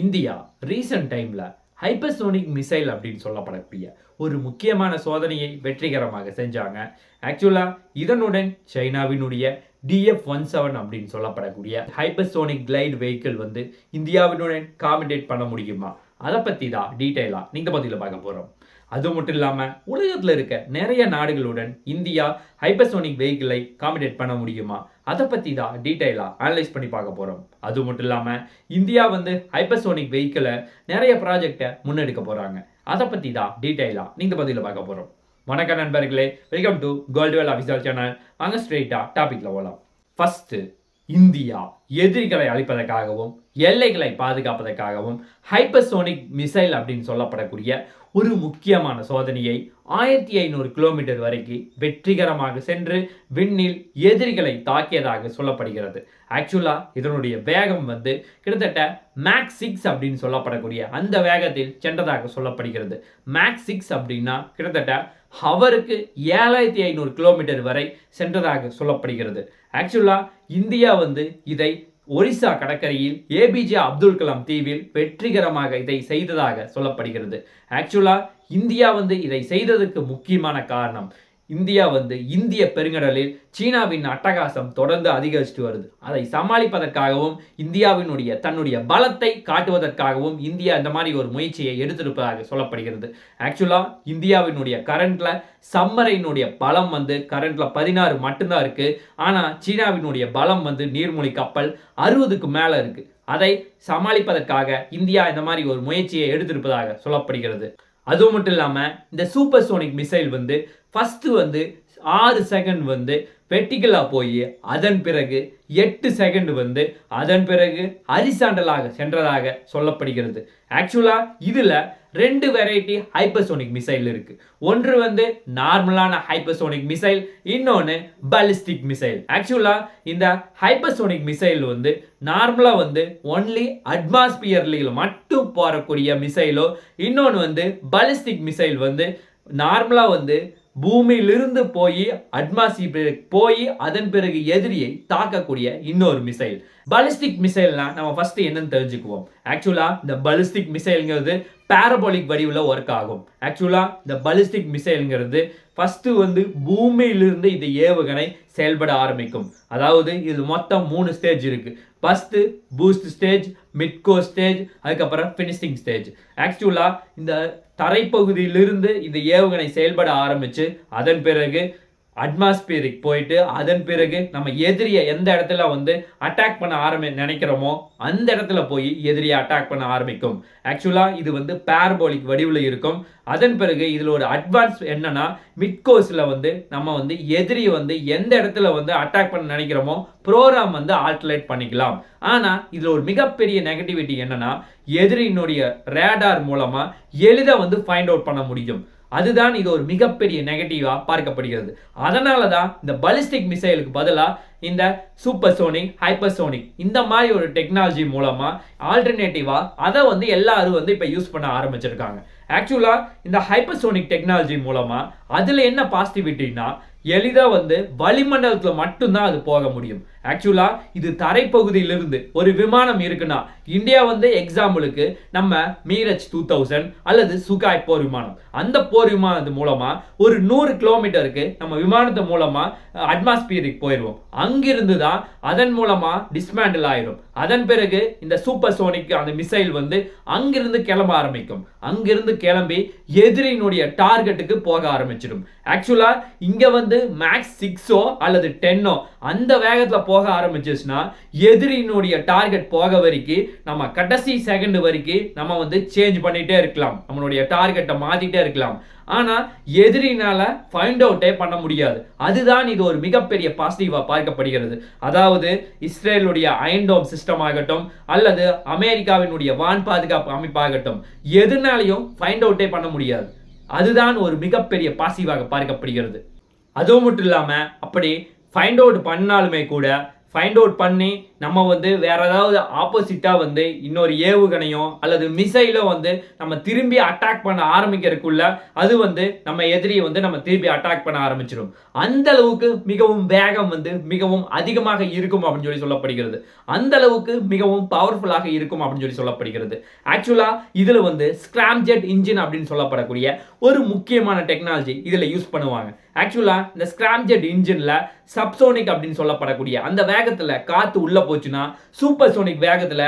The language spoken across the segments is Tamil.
இந்தியா ரீசன்ட் டைமில் ஹைப்பர்சோனிக் மிசைல் அப்படின்னு சொல்லப்படக்கூடிய ஒரு முக்கியமான சோதனையை வெற்றிகரமாக செஞ்சாங்க. ஆக்சுவலாக இதனுடன் சைனாவினுடைய டிஎஃப் ஒன் செவன் அப்படின்னு சொல்லப்படக்கூடிய ஹைப்பர்சோனிக் கிளைட் வெஹிக்கிள் வந்து இந்தியாவினுடன் காமிடேட் பண்ண முடியுமா? அதை பற்றி தான் டீட்டெயிலாக இந்த பதிவில் பார்க்க போகிறோம் அது மட்டும் இல்லாமல் உலகத்தில் இருக்க நிறைய நாடுகளுடன் இந்தியா ஹைப்பர்சோனிக் வெஹிக்கிளை காமிடேட் பண்ண முடியுமா? அதை பற்றி தான் டீட்டெயிலாக அனலைஸ் பண்ணி பார்க்க போகிறோம் அது மட்டும் இல்லாமல் இந்தியா வந்து ஹைப்பர்சோனிக் வெஹிக்கிளை நிறைய ப்ராஜெக்டை முன்னெடுக்க போகிறாங்க அதை பற்றி தான் டீட்டெயிலாக நீங்கள் பதிலில் பார்க்க போகிறோம் வணக்கம் நண்பர்களே welcome to Goldwell official channel வாங்க ஸ்ட்ரெயிட்டாக டாபிக்கில் போகலாம் ஃபஸ்ட்டு இந்தியா எதிரிகளை அழிப்பதற்காகவும் எல்லைகளை பாதுகாப்பதற்காகவும் ஹைப்பர்சோனிக் மிசைல் அப்படின்னு சொல்லப்படக்கூடிய ஒரு முக்கியமான சோதனையை ஆயிரத்தி ஐநூறு கிலோமீட்டர் வரைக்கும் வெற்றிகரமாக சென்று விண்ணில் எதிரிகளை தாக்கியதாக சொல்லப்படுகிறது. ஆக்சுவலாக இதனுடைய வேகம் வந்து கிட்டத்தட்ட மேக்ஸ் சிக்ஸ் அப்படின்னு சொல்லப்படக்கூடிய அந்த வேகத்தில் சென்றதாக சொல்லப்படுகிறது. மேக்ஸ் சிக்ஸ் அப்படின்னா கிட்டத்தட்ட ஹவருக்கு ஏழாயிரத்தி ஐநூறு கிலோமீட்டர் வரை சென்றதாக சொல்லப்படுகிறது. ஆக்சுவலாக இந்தியா வந்து இதை ஒரிசா கடற்கரையில் ஏபிஜே அப்துல் கலாம் தீவில் வெற்றிகரமாக இதை செய்ததாக சொல்லப்படுகிறது. ஆக்சுவலாக இந்தியா வந்து இதை செய்ததுக்கு முக்கியமான காரணம் இந்தியா வந்து இந்திய பெருங்கடலில் சீனாவின் அட்டகாசம் தொடர்ந்து அதிகரிச்சுட்டு வருது. அதை சமாளிப்பதற்காகவும் இந்தியாவினுடைய தன்னுடைய பலத்தை காட்டுவதற்காகவும் இந்தியா இந்த மாதிரி ஒரு முயற்சியை எடுத்திருப்பதாக சொல்லப்படுகிறது. ஆக்சுவலாக இந்தியாவினுடைய கரண்ட்ல சம்மரையினுடைய பலம் வந்து கரண்ட்ல பதினாறு மட்டும்தான் இருக்கு. ஆனால் சீனாவினுடைய பலம் வந்து நீர்மூழ்கி கப்பல் அறுபதுக்கு மேலே இருக்கு. அதை சமாளிப்பதற்காக இந்தியா இந்த மாதிரி ஒரு முயற்சியை எடுத்திருப்பதாக சொல்லப்படுகிறது. அது மட்டும் இல்லாமல் இந்த சூப்பர் சோனிக் மிசைல் வந்து ஃபஸ்ட்டு வந்து ஆறு செகண்ட் வந்து வெட்டிக்கலாக போய் அதன் பிறகு எட்டு செகண்ட் வந்து அதன் பிறகு ஹரிசாண்டலாக சென்றதாக சொல்லப்படுகிறது. ஆக்சுவலாக இதில் ரெண்டு வெரைட்டி ஹைப்பர்சோனிக் மிசைல் இருக்குது ஒன்று வந்து நார்மலான ஹைப்பர்சோனிக் மிசைல் இன்னொன்று பாலிஸ்டிக் மிசைல் ஆக்சுவலாக இந்த ஹைப்பர்சோனிக் மிசைல் வந்து நார்மலாக வந்து ஒன்லி அட்மாஸ்பியர்லில் மட்டும் போகக்கூடிய மிசைலோ இன்னொன்று வந்து பாலிஸ்டிக் மிசைல் வந்து நார்மலாக வந்து பூமியிலிருந்து போய் அட்மாஸ்பியர் போய் அதன் பிறகு எதிரியை தாக்கக்கூடிய இன்னொரு மிசைல் பலிஸ்டிக் மிசைல்னா நம்ம ஃபர்ஸ்ட் என்னன்னு தெரிஞ்சுக்குவோம். ஆக்சுவலா இந்த பலிஸ்டிக் மிசைல்ங்கிறது பேரபோலிக் வடிவில் ஒர்க் ஆகும். ஆக்சுவலாக இந்த பலிஸ்டிக் மிசைலுங்கிறது ஃபஸ்ட்டு வந்து பூமியிலிருந்து இந்த ஏவுகணை செயல்பட ஆரம்பிக்கும். அதாவது இது மொத்தம் மூணு ஸ்டேஜ் இருக்குது first boost stage midcourse stage அதுக்கப்புறம் ஃபினிஷிங் ஸ்டேஜ் ஆக்சுவலாக இந்த தரைப்பகுதியிலிருந்து இந்த ஏவுகணை செயல்பட ஆரம்பித்து அதன் பிறகு அட்மாஸ்பியரிக் போயிட்டு அதன் பிறகு நம்ம எதிரியை எந்த இடத்துல வந்து அட்டாக் பண்ண ஆரம்பி நினைக்கிறோமோ அந்த இடத்துல போய் எதிரியை அட்டாக் பண்ண ஆரம்பிக்கும். ஆக்சுவலாக இது வந்து பேரபோலிக் வடிவில் இருக்கும். அதன் பிறகு இதில் ஒரு அட்வான்ஸ் என்னன்னா மிட்கோஸில் வந்து நம்ம வந்து எதிரியை வந்து எந்த இடத்துல வந்து அட்டாக் பண்ண நினைக்கிறோமோ ப்ரோக்ராம் வந்து ஆல்டர்லேட் பண்ணிக்கலாம். ஆனால் இதில் ஒரு மிகப்பெரிய நெகட்டிவிட்டி என்னன்னா எதிரியினுடைய ரேடார் மூலமாக எளிதாக வந்து ஃபைண்ட் அவுட் பண்ண முடியும். அதுதான் இது ஒரு மிகப்பெரிய நெகட்டிவாக பார்க்கப்படுகிறது. அதனால தான் இந்த பலிஸ்டிக் மிசைலுக்கு பதிலாக இந்த சூப்பர் சோனிக் ஹைப்பர் சோனிக் இந்த மாதிரி ஒரு டெக்னாலஜி மூலமாக ஆல்டர்னேட்டிவாக அதை வந்து எல்லாரும் வந்து இப்போ யூஸ் பண்ண ஆரம்பிச்சிருக்காங்க. ஆக்சுவலாக இந்த ஹைப்பர்சோனிக் டெக்னாலஜி மூலமாக அதில் என்ன பாசிட்டிவிட்டின்னா எளிதாக வந்து வளிமண்டலத்தில் மட்டும்தான் அது போக முடியும். ஆக்சுவலாக இது தரைப்பகுதியிலிருந்து ஒரு விமானம் இருக்குன்னா இந்தியா வந்து எக்ஸாம்பிளுக்கு நம்ம மீரஜ் டூ தௌசண்ட் அல்லது சுகாய் போர் விமானம். அந்த போர் விமானத்து மூலமாக ஒரு நூறு கிலோமீட்டருக்கு நம்ம விமானத்து மூலமாக அட்மாஸ்பியருக்கு போயிடுவோம். அங்கிருந்து தான் அதன் மூலமாக டிஸ்மேண்டில் ஆயிரும். அதன் பிறகு இந்த சூப்பர் சோனிக் அந்த மிசைல் வந்து அங்கிருந்து கிளம்ப ஆரம்பிக்கும். அங்கிருந்து கிளம்பி எதிரியினுடைய டார்கெட்டுக்கு போக ஆரம்பிச்சிடும். ஆக்சுவலாக இங்கே வந்து மேக்ஸ் சிக்ஸோ அல்லது டென்னோ அந்த வேகத்தில் போக ஆரம்பிச்சிச்சுன்னா எதிரியினுடைய டார்கெட் போக வரைக்கும் நம்ம கடைசி செகண்ட் வரைக்கும் நம்ம வந்து சேஞ்ச் பண்ணிகிட்டே இருக்கலாம். நம்மளுடைய டார்கெட்டை மாற்றிட்டே இருக்கலாம். ஆனால் எதிரினால ஃபைண்ட் அவுட்டே பண்ண முடியாது. அதுதான் இது ஒரு மிகப்பெரிய பாசிட்டிவாக பார்க்கப்படுகிறது. அதாவது இஸ்ரேலுடைய அயன்டோம் சிஸ்டம் ஆகட்டும் அல்லது அமெரிக்காவினுடைய வான் பாதுகாப்பு அமைப்பாகட்டும் எதுனாலையும் ஃபைண்ட் அவுட்டே பண்ண முடியாது. அதுதான் ஒரு மிகப்பெரிய பாசிவாக பார்க்கப்படுகிறது. அதுவும் மட்டும் இல்லாமல் அப்படி ஃபைண்ட் அவுட் பண்ணாலுமே கூட ஃபைண்ட் அவுட் பண்ணி நம்ம வந்து வேற ஏதாவது ஆப்போசிட்டாக வந்து இன்னொரு ஏவுகணையோ அல்லது மிசைலோ வந்து நம்ம திரும்பி அட்டாக் பண்ண ஆரம்பிக்கிறதுக்குள்ள அது வந்து நம்ம எதிரியை வந்து நம்ம திரும்பி அட்டாக் பண்ண ஆரம்பிச்சிடும் அந்த அளவுக்கு மிகவும் வேகம் வந்து மிகவும் அதிகமாக இருக்கும் அப்படின்னு சொல்லி சொல்லப்படுகிறது. அந்த அளவுக்கு மிகவும் பவர்ஃபுல்லாக இருக்கும் அப்படின்னு சொல்லி சொல்லப்படுகிறது. ஆக்சுவலாக இதில் வந்து ஸ்கிராம்ஜெட் இன்ஜின் அப்படின்னு சொல்லப்படக்கூடிய ஒரு முக்கியமான டெக்னாலஜி இதில் யூஸ் பண்ணுவாங்க. ஆக்சுவலாக இந்த ஸ்கிராம்ஜெட் இன்ஜின்ல சப்சோனிக் அப்படின்னு சொல்லப்படக்கூடிய அந்த வேகத்தில் காற்று உள்ளே போச்சுன்னா சூப்பர் சோனிக் வேகத்தில்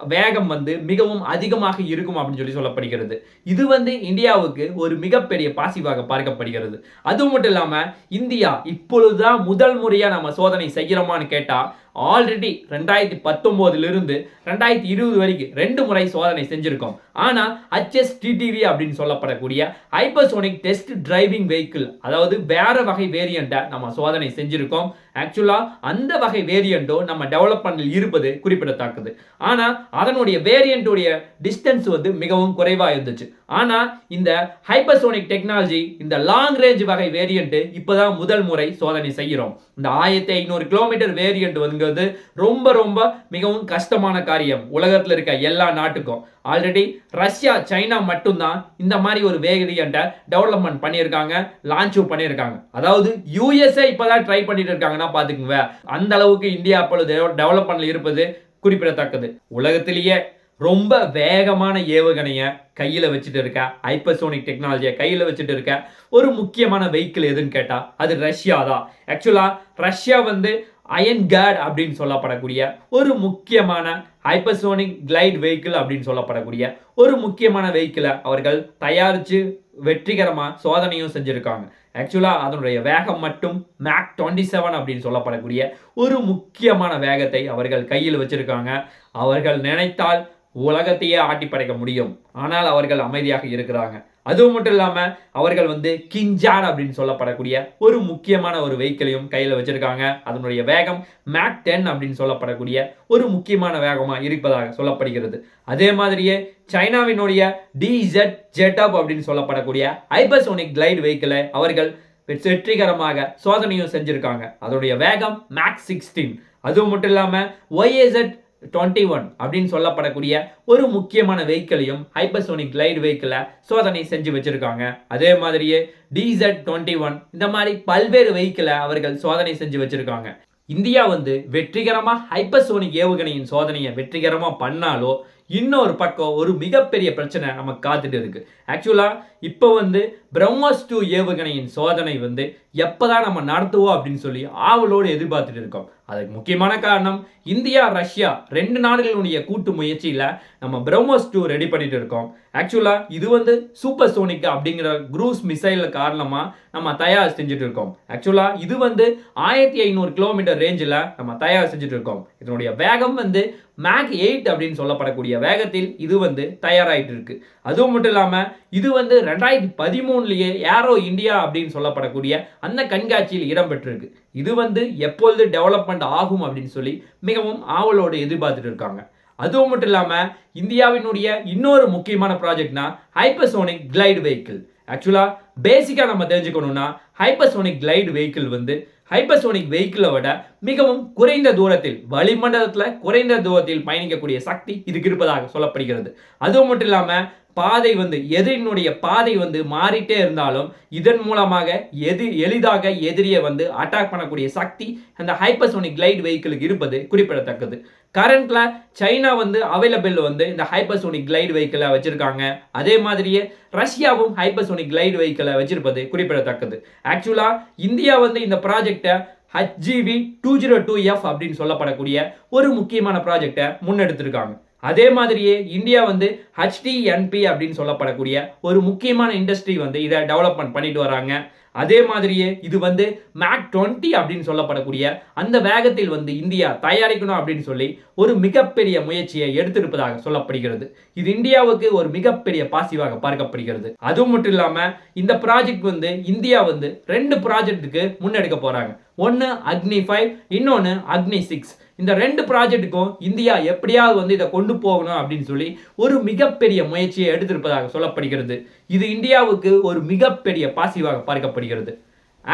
வேகம் வந்து மிகவும் அதிகமாக இருக்கும் அப்படின்னு சொல்லி சொல்லப்படுகிறது. இது வந்து இந்தியாவுக்கு ஒரு மிகப்பெரிய பாசிவாக பார்க்கப்படுகிறது. அது மட்டும் இல்லாமல் இந்தியா இப்பொழுதுதான் முதல் முறையாக நம்ம சோதனை செய்கிறோமான்னு கேட்டால் ஆல்ரெடி ரெண்டாயிரத்தி பத்தொம்போதுலேருந்து ரெண்டாயிரத்தி இருபது வரைக்கும் ரெண்டு முறை சோதனை செஞ்சுருக்கோம். ஆனால் HSTTV அப்படின்னு சொல்லப்படக்கூடிய ஹைப்பர்சோனிக் டெஸ்ட் டிரைவிங் வெஹிக்கிள் அதாவது வேறு வகை வேரியண்ட்டை நம்ம சோதனை செஞ்சுருக்கோம். ஆக்சுவலாக அந்த வகை வேரியண்ட்டோ நம்ம டெவலப்மெண்டில் இருப்பது குறிப்பிடத்தக்கது. ஆனால் அதனுடைய வேரியண்ட்டுடைய டிஸ்டன்ஸ் வந்து மிகவும் குறைவாக இருந்துச்சு. ஆனால் இந்த ஹைப்பர்சோனிக் டெக்னாலஜி இந்த லாங் ரேஞ்ச் வகை வேரியண்ட்டு இப்போ தான் முதல் முறை சோதனை செய்கிறோம். இந்த ஆயிரத்தி ஐநூறு கிலோமீட்டர் வேரியண்ட் வந்துங்கிறது ரொம்ப ரொம்ப மிகவும் கஷ்டமான காரியம். உலகத்தில் இருக்க எல்லா நாட்டுக்கும். ஆல்ரெடி ரஷ்யா சைனா மட்டும்தான் இந்த மாதிரி ஒரு வேரியண்ட்டை டெவலப்மெண்ட் பண்ணியிருக்காங்க லான்ச்சும் பண்ணியிருக்காங்க. அதாவது யூஎஸ்ஏ இப்போதான் ட்ரை பண்ணிட்டு இருக்காங்கன்னா பார்த்துக்குங்க. அந்த அளவுக்கு இந்தியா அப்பொழுது டெவலப்மெண்ட்ல இருப்பது குறிப்பிடத்தக்கது. உலகத்திலேயே ரொம்ப வேகமான ஏவுகணையை கையில் வச்சுட்டு இருக்க ஹைப்பர்சோனிக் டெக்னாலஜியை கையில் வச்சுட்டு இருக்க ஒரு முக்கியமான வெஹிக்கிள் எதுன்னு கேட்டால் அது ரஷ்யா தான். ஆக்சுவலாக ரஷ்யா வந்து அயன் கேட் அப்படின்னு சொல்லப்படக்கூடிய ஒரு முக்கியமான ஹைப்பர்சோனிக் கிளைட் வெஹிக்கிள் அப்படின்னு சொல்லப்படக்கூடிய ஒரு முக்கியமான வெஹிக்கிளை அவர்கள் தயாரித்து வெற்றிகரமாக சோதனையும் செஞ்சுருக்காங்க. ஆக்சுவலாக அதனுடைய வேகம் மட்டும் மேக் டுவெண்ட்டி செவன் அப்படின்னு சொல்லப்படக்கூடிய ஒரு முக்கியமான வேகத்தை அவர்கள் கையில் வச்சுருக்காங்க. அவர்கள் நினைத்தால் உலகத்தையே ஆட்டி படைக்க முடியும். ஆனால் அவர்கள் அமைதியாக இருக்கிறாங்க. அதுவும் மட்டும் இல்லாமல் அவர்கள் வந்து கிஞ்சான் அப்படின்னு சொல்லப்படக்கூடிய ஒரு முக்கியமான ஒரு வெஹிக்கிளையும் கையில் வச்சுருக்காங்க. அதனுடைய வேகம் மேக் டென் அப்படின்னு சொல்லப்படக்கூடிய ஒரு முக்கியமான வேகமாக இருப்பதாக சொல்லப்படுகிறது. அதே மாதிரியே சைனாவினுடைய டிஜெட் ஜெட்டப் அப்படின்னு சொல்லப்படக்கூடிய ஹைபர்சோனிக் கிளைட் வெஹிக்கிளை அவர்கள் வெற்றிகரமாக சோதனையும் செஞ்சுருக்காங்க. அதனுடைய வேகம் மேக் சிக்ஸ்டீன் அதுவும் மட்டும் இல்லாமல் ஒய்எஸ்எட் டுவெண்ட்டி ஒன் அப்படின்னு சொல்லப்படக்கூடிய ஒரு முக்கியமான வெஹிக்கிளையும் ஹைப்பர்சோனிக் கிளைட் வெஹிக்கிளை சோதனை செஞ்சு வச்சுருக்காங்க. அதே மாதிரியே டிசட் டுவெண்ட்டி ஒன் இந்த மாதிரி பல்வேறு வெஹிக்கிளை அவர்கள் சோதனை செஞ்சு வச்சுருக்காங்க. இந்தியா வந்து வெற்றிகரமாக ஹைப்பர்சோனிக் ஏவுகணையின் சோதனையை வெற்றிகரமாக பண்ணாலோ இன்னொரு பக்கம் ஒரு மிகப்பெரிய பிரச்சனை நம்ம காத்துட்டு இருக்கு. ஆக்சுவலாக இப்போ வந்து பிரம்மோஸ் டூ ஏவுகணையின் சோதனை வந்து எப்போ தான் நம்ம நடத்துவோம் அப்படின்னு சொல்லி ஆவலோடு எதிர்பார்த்துட்டு இருக்கோம். அதுக்கு முக்கியமான காரணம் இந்தியா ரஷ்யா ரெண்டு நாடுகளுடைய கூட்டு முயற்சியில் நம்ம பிரம்மோஸ் டூ ரெடி பண்ணிட்டு இருக்கோம். ஆக்சுவலாக இது வந்து சூப்பர் சோனிக் அப்படிங்கிற குரூஸ் மிசைல் காரணமாக நம்ம தயார் செஞ்சுட்டு இருக்கோம். ஆக்சுவலாக இது வந்து ஆயிரத்தி ஐநூறு கிலோமீட்டர் ரேஞ்சில் நம்ம தயார் செஞ்சுட்டு இருக்கோம். இதனுடைய வேகம் வந்து மேக் எயிட் அப்படின்னு சொல்லப்படக்கூடிய வேகத்தில் இது வந்து தயாராகிட்டு இருக்கு அதுவும் மட்டும் இல்லாமல் இது வந்து ரெண்டாயிரத்தி பதிமூணுலேயே ஏரோ இந்தியா அப்படின்னு சொல்லப்படக்கூடிய அந்த கண்காட்சியில் இடம்பெற்றிருக்கு. இது வந்து எப்பொழுது டெவலப்மெண்ட் ஆகும் அப்படின்னு சொல்லி மிகவும் ஆவலோடு எதிர்பார்த்துட்டு இருக்காங்க. அதுவும் மட்டும் இல்லாமல் இந்தியாவினுடைய இன்னொரு முக்கியமான ப்ராஜெக்ட்னா ஹைப்பர்சோனிக் கிளைடு வெஹிக்கிள் ஆக்சுவலாக பேசிக்காக நம்ம தெரிஞ்சுக்கணும்னா ஹைப்பர்சோனிக் கிளைடு வெஹிக்கிள் வந்து ஹைப்பர்சோனிக் வெஹிக்கிளை விட மிகவும் குறைந்த தூரத்தில் வளிமண்டலத்தில் குறைந்த தூரத்தில் பயணிக்கக்கூடிய சக்தி இதுக்கு இருப்பதாக சொல்லப்படுகிறது. அது மட்டும் இல்லாமல் பாதை வந்து எதிரினுடைய பாதை வந்து மாறிட்டே இருந்தாலும் இதன் மூலமாக எது எளிதாக எதிரியை வந்து அட்டாக் பண்ணக்கூடிய சக்தி அந்த ஹைப்பர்சோனிக் கிளைட் வெஹிக்கிளுக்கு இருப்பது குறிப்பிடத்தக்கது. கரண்ட்ல சைனா வந்து அவைலபிள் வந்து இந்த ஹைப்பர்சோனிக் கிளைட் வெஹிக்கிளை வச்சிருக்காங்க. அதே மாதிரியே ரஷ்யாவும் ஹைப்பர்சோனிக் கிளைட் வெஹிக்கிளை வச்சிருப்பது குறிப்பிடத்தக்கது. ஆக்சுவலா இந்தியா வந்து இந்த ப்ராஜெக்டை HGV two zero two F அப்படின்னு சொல்லப்படக்கூடிய ஒரு முக்கியமான ப்ராஜெக்டை முன்னெடுத்திருக்காங்க. அதே மாதிரியே இந்தியா வந்து ஹெச்டிஎன்பி அப்படின்னு சொல்லப்படக்கூடிய ஒரு முக்கியமான இண்டஸ்ட்ரி வந்து இதை டெவலப்மெண்ட் பண்ணிட்டு வராங்க. அதே மாதிரியே இது வந்து மேக் டுவெண்ட்டி அப்படின்னு சொல்லப்படக்கூடிய அந்த வேகத்தில் வந்து இந்தியா தயாரிக்கணும் அப்படின்னு சொல்லி ஒரு மிகப்பெரிய முயற்சியை எடுத்திருப்பதாக சொல்லப்படுகிறது. இது இந்தியாவுக்கு ஒரு மிகப்பெரிய பாசிவாக பார்க்கப்படுகிறது. அதுவும் மட்டும் இல்லாமல் இந்த ப்ராஜெக்ட் வந்து இந்தியா வந்து ரெண்டு ப்ராஜெக்ட்டுக்கு முன்னெடுக்க போகிறாங்க ஒன்று அக்னி ஃபைவ் இன்னொன்று அக்னி சிக்ஸ் இந்த ரெண்டு ப்ராஜெக்ட்டுக்கும் இந்தியா எப்படியாவது வந்து இதை கொண்டு போகணும் அப்படின்னு சொல்லி ஒரு மிகப்பெரிய முயற்சியை எடுத்திருப்பதாக சொல்லப்படுகிறது. இது இந்தியாவுக்கு ஒரு மிகப்பெரிய பாசிவாக பார்க்கப்படுகிறது.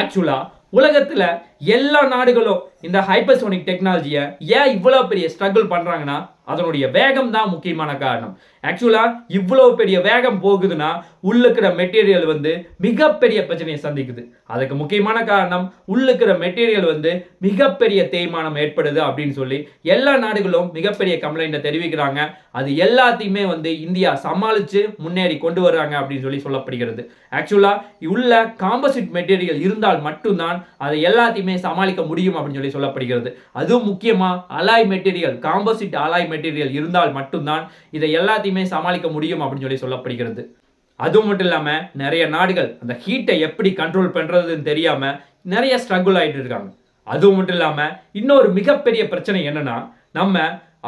ஆக்சுவலாக உலகத்தில் எல்லா நாடுகளும் இந்த ஹைப்பர்சோனிக் டெக்னாலஜியை ஏன் இவ்வளோ பெரிய ஸ்ட்ரகிள் பண்ணுறாங்கன்னா அதனுடைய வேகம் தான் முக்கியமான காரணம். ஆக்சுவலா இவ்வளோ பெரிய வேகம் போகுதுன்னா உள்ளுக்கிற மெட்டீரியல் வந்து மிகப்பெரிய பிரச்சனையை சந்திக்குது. அதுக்கு முக்கியமான காரணம் உள்ளுக்கிற மெட்டீரியல் வந்து மிகப்பெரிய தேய்மானம் ஏற்படுது அப்படின்னு சொல்லி எல்லா நாடுகளும் மிகப்பெரிய கம்ப்ளைண்ட்டை தெரிவிக்கிறாங்க. அது எல்லாத்தையுமே வந்து இந்தியா சமாளித்து முன்னேறி கொண்டு வர்றாங்க அப்படின்னு சொல்லி சொல்லப்படுகிறது. ஆக்சுவலா உள்ள காம்போசிட் மெட்டீரியல் இருந்தால் மட்டும்தான் அது எல்லாத்தையுமே சமாளிக்க முடியும் அப்படின்னு சொல்லி சொல்லப்படுகிறது. அதுவும் முக்கியமா alloy material composite alloy material இருந்தால் மட்டும்தான் இதை எல்லாத்தையுமே சமாளிக்க முடியும் அப்படின்னு சொல்லி சொல்லப்படுகிறது. அது மட்டும் இல்லாமல் நிறைய நாடுகள் அந்த ஹீட்டை எப்படி கண்ட்ரோல் பண்ணுறதுன்னு தெரியாமல் நிறைய ஸ்ட்ரகிள் ஆகிட்டு இருக்காங்க. அதுவும் மட்டும் இல்லாமல் இன்னொரு மிகப்பெரிய பிரச்சனை என்னன்னா நம்ம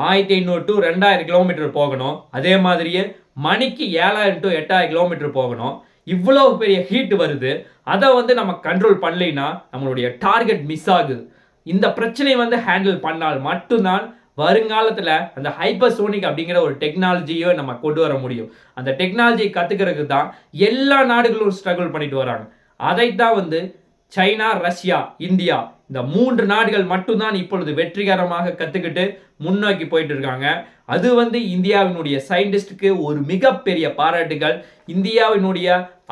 ஆயிரத்தி ஐநூறு டு ரெண்டாயிரம் கிலோமீட்டர் போகணும். அதே மாதிரியே மணிக்கு ஏழாயிரம் டு எட்டாயிரம் கிலோமீட்டர் போகணும். இவ்வளோ பெரிய ஹீட் வருது அதை வந்து நம்ம கண்ட்ரோல் பண்ணலைன்னா நம்மளுடைய டார்கெட் மிஸ் ஆகுது. இந்த பிரச்சனையை வந்து ஹேண்டில் பண்ணால் மட்டும்தான் வருங்காலத்தில் அந்த ஹைப்பர்சோனிக் அப்படிங்கிற ஒரு டெக்னாலஜியை நம்ம கொண்டு வர முடியும். அந்த டெக்னாலஜியை கற்றுக்கிறதுக்கு தான் எல்லா நாடுகளும் ஸ்ட்ரகிள் பண்ணிட்டு வராங்க. அதைத்தான் வந்து சைனா ரஷ்யா இந்தியா இந்த மூன்று நாடுகள் மட்டும்தான் இப்பொழுது வெற்றிகரமாக கற்றுக்கிட்டு முன்னோக்கி போயிட்டு இருக்காங்க. அது வந்து இந்தியாவினுடைய சயின்டிஸ்டுக்கு ஒரு மிகப்பெரிய பாராட்டுகள். இந்தியாவினுடைய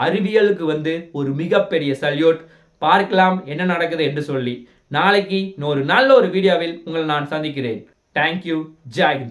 அறிவியலுக்கு வந்து ஒரு மிகப்பெரிய சல்யூட். பார்க்கலாம் என்ன நடக்குது என்று சொல்லி. நாளைக்கு இன்னொரு நல்ல ஒரு வீடியோவில் உங்களை நான் சந்திக்கிறேன். தேங்க்யூ ஜெய்